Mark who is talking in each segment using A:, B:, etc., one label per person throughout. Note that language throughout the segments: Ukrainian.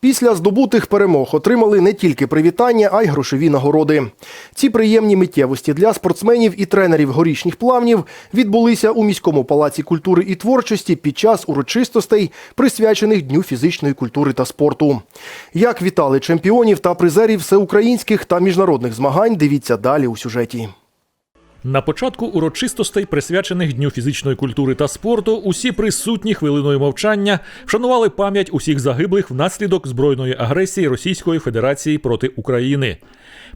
A: Після здобутих перемог отримали не тільки привітання, а й грошові нагороди. Ці приємні миттєвості для спортсменів і тренерів горішніх плавнів відбулися у міському палаці культури і творчості під час урочистостей, присвячених Дню фізичної культури та спорту. Як вітали чемпіонів та призерів всеукраїнських та міжнародних змагань, дивіться далі у сюжеті.
B: На початку урочистостей, присвячених Дню фізичної культури та спорту, усі присутні хвилиною мовчання вшанували пам'ять усіх загиблих внаслідок збройної агресії Російської Федерації проти України.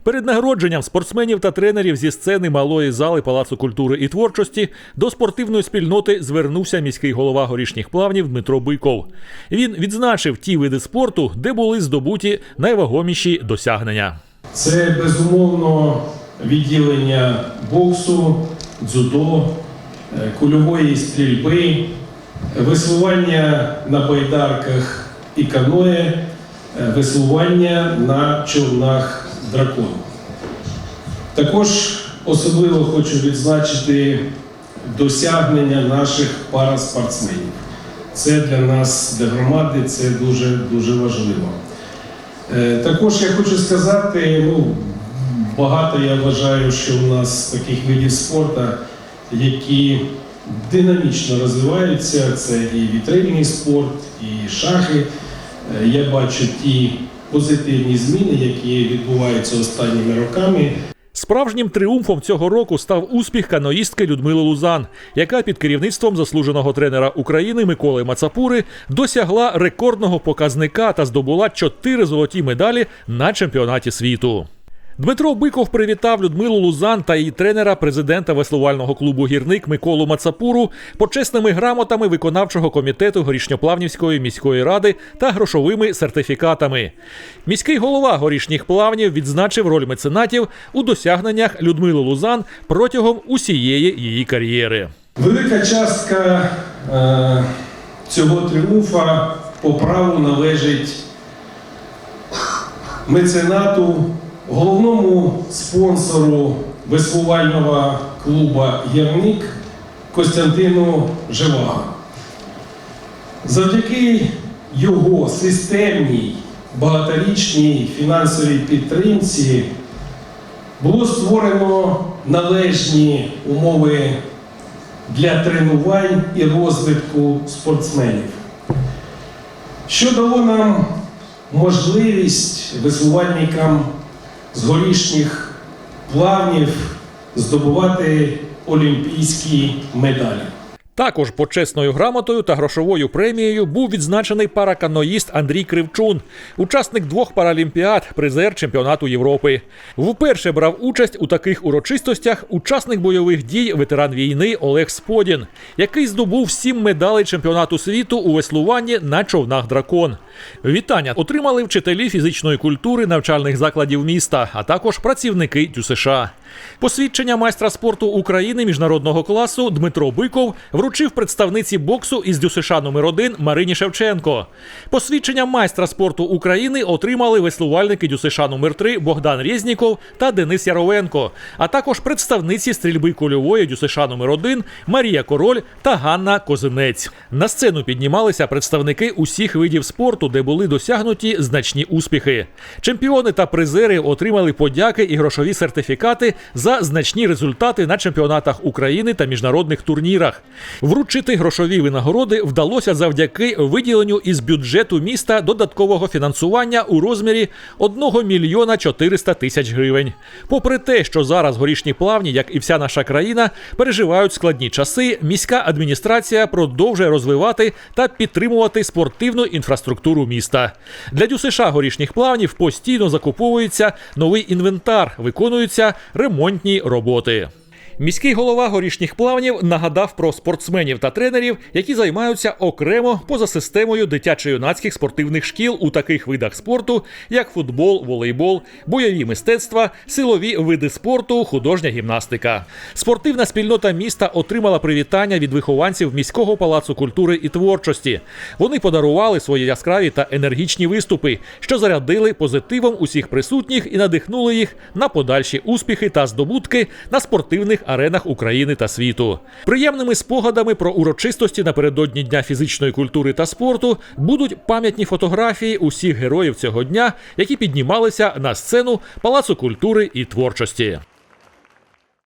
B: Перед нагородженням спортсменів та тренерів зі сцени малої зали Палацу культури і творчості до спортивної спільноти звернувся міський голова горішніх плавнів Дмитро Биков. Він відзначив ті види спорту, де були здобуті найвагоміші досягнення.
C: Це безумовно відділення боксу, дзюдо, е, кульової стрільби, веслування на байдарках і каное, веслування на човнах дракон. Також особливо хочу відзначити досягнення наших параспортсменів. Це для нас, для громади, це дуже дуже важливо. Е, Також я хочу сказати, ну, багато я вважаю, що у нас таких видів спорту, які динамічно розвиваються. Це і вітрильний спорт, і шахи. Е, Я бачу ті позитивні зміни, які відбуваються останніми роками.
B: Справжнім тріумфом цього року став успіх каноїстки Людмили Лузан, яка під керівництвом заслуженого тренера України Миколи Мацапури досягла рекордного показника та здобула чотири золоті медалі на чемпіонаті світу. Дмитро Биков привітав Людмилу Лузан та її тренера, президента веслувального клубу Гірник Миколу Мацапуру почесними грамотами виконавчого комітету Горішньоплавнівської міської ради та грошовими сертифікатами. Міський голова горішніх плавнів відзначив роль меценатів у досягненнях Людмили Лузан протягом усієї її кар'єри.
C: Велика частка е, цього тріумфа по праву належить меценату, головному спонсору веслувального клубу Гірник Костянтину Живаго. Завдяки його системній багаторічній фінансовій підтримці було створено належні умови для тренувань і розвитку спортсменів, що дало нам можливість веслувальникам з горішніх плавнів здобувати олімпійські медалі.
B: Також почесною грамотою та грошовою премією був відзначений параканоїст Андрій Кривчун, учасник двох паралімпіад, призер чемпіонату Європи. Вперше брав участь у таких урочистостях учасник бойових дій, ветеран війни Олег Сподін, який здобув сім медалей чемпіонату світу у веслуванні на човнах дракон. Вітання отримали вчителі фізичної культури навчальних закладів міста, а також працівники ДЮСШ. Посвідчення майстра спорту України міжнародного класу Дмитро Биков вручив представниці боксу із ДЮСШ номер 1 Марині Шевченко. Посвідчення майстра спорту України отримали веслувальники ДЮСШ номер 3 Богдан Резніков та Денис Яровенко, а також представниці стрільби кульової ДЮСШ номер 1 Марія Король та Ганна Козинець. На сцену піднімалися представники усіх видів спорту, де були досягнуті значні успіхи. Чемпіони та призери отримали подяки і грошові сертифікати за значні результати на чемпіонатах України та міжнародних турнірах. Вручити грошові винагороди вдалося завдяки виділенню із бюджету міста додаткового фінансування у розмірі 1 мільйона 400 тисяч гривень. Попри те, що зараз горішні плавні, як і вся наша країна, переживають складні часи, міська адміністрація продовжує розвивати та підтримувати спортивну інфраструктуру міста. Для ДЮСШ горішніх плавнів постійно закуповується новий інвентар, виконуються ремонтні роботи. Міський голова горішніх плавнів нагадав про спортсменів та тренерів, які займаються окремо поза системою дитячо-юнацьких спортивних шкіл у таких видах спорту, як футбол, волейбол, бойові мистецтва, силові види спорту, художня гімнастика. Спортивна спільнота міста отримала привітання від вихованців міського палацу культури і творчості. Вони подарували свої яскраві та енергічні виступи, що зарядили позитивом усіх присутніх і надихнули їх на подальші успіхи та здобутки на спортивних аренах України та світу. Приємними спогадами про урочистості напередодні Дня фізичної культури та спорту будуть пам'ятні фотографії усіх героїв цього дня, які піднімалися на сцену Палацу культури і творчості.